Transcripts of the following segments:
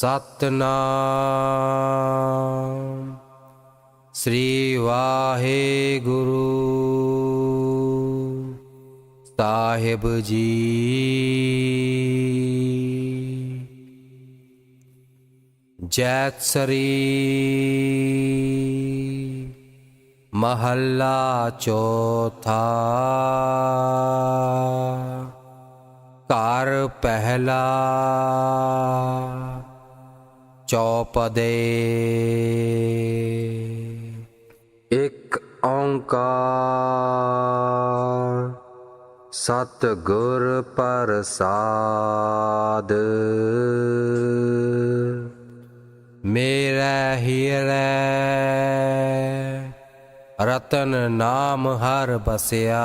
ਸਤਨਾਮ। ਸ੍ਰੀ ਵਾਹਿਗੁਰੂ। ਸਾਹਿਬ ਜੀ। ਜੈਤਸਰੀ ਮਹੱਲਾ ਚੌਥਾ। ਘਰ ਪਹਿਲਾ। ਚੌਪਦੇ। ਇੱਕ ਓੰਕਾਰ ਸਤ ਗੁਰ ਪ੍ਰਸਾਦ। ਮੇਰਾ ਹੀਰੇ ਰਤਨ ਨਾਮ ਹਰ ਬਸਿਆ।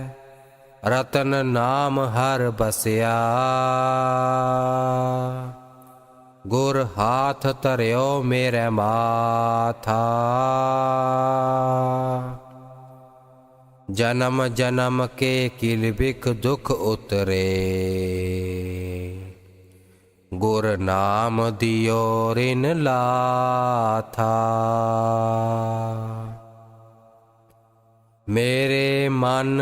ਰਤਨ ਨਾਮ ਹਰ ਬਸਿਆ। ਗੁਰ ਹਾਥ ਧਰਿਓ ਮੇਰੇ ਮਾਥਾ। ਜਨਮ ਜਨਮ ਕੇ ਕਿਲ ਬਿਖ ਦੁਖ ਉਤਰੇ। ਗੁਰ ਨਾਮ ਦਿਓ ਰਿਨ ਲਾਥਾ। ਮੇਰੇ ਮਨ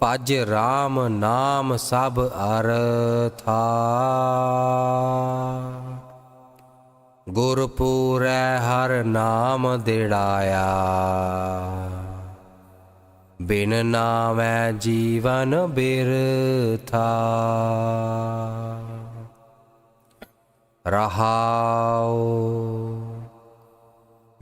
ਭਜ RAM ਨਾਮ ਸਭ ਅਰਥਾ। ਗੁਰ ਪੂਰੈ ਹਰ ਨਾਮ ਦਿੜਾਇਆ। ਬਿਨ ਨਾਮੈ ਜੀਵਨ ਬਿਰਥਾ। ਰਹਾਉ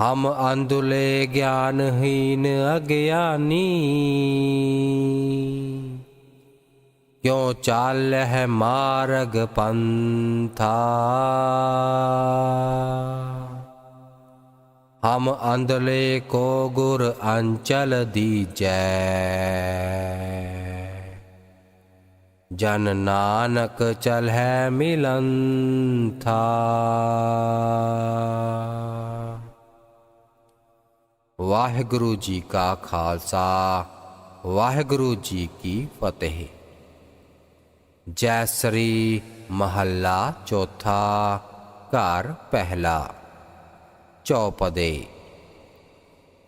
ਹਮ ਅੰਧੁਲੇ ਗਿਆਨਹੀਨ ਅਗਿਆਨੀ। ਕਿਉ ਚਾਲਹਿ ਮਾਰਗ ਪੰਥਾ। ਹਮ ਅੰਧਲੇ ਕੋ ਗੁਰ ਅੰਚਲ ਦੀਜੈ। ਜਨ ਨਾਨਕ ਚਲ ਹੈ ਚਲਹਿ ਮਿਲੰਥਾ। ਵਾਹਿਗੁਰੂ ਜੀ ਕਾ ਖਾਲਸਾ, ਵਾਹਿਗੁਰੂ ਜੀ ਕੀ ਫਤਿਹ। ਜੈ ਸ੍ਰੀ ਮਹੱਲਾ ਚੌਥਾ, ਘਰ ਪਹਿਲਾ। ਚੌਪਦੇ।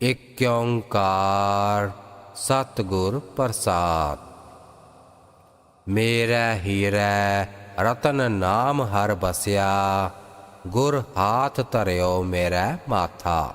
ਇਕ ਓੰਕਾਰ ਸਤਿਗੁਰ ਪ੍ਰਸਾਦ। ਮੇਰਾ ਹੀਰਾ ਰਤਨ ਨਾਮ ਹਰ ਬਸਿਆ, ਗੁਰ ਹਾਥ ਧਰਿਓ ਮੇਰਾ ਮਾਥਾ।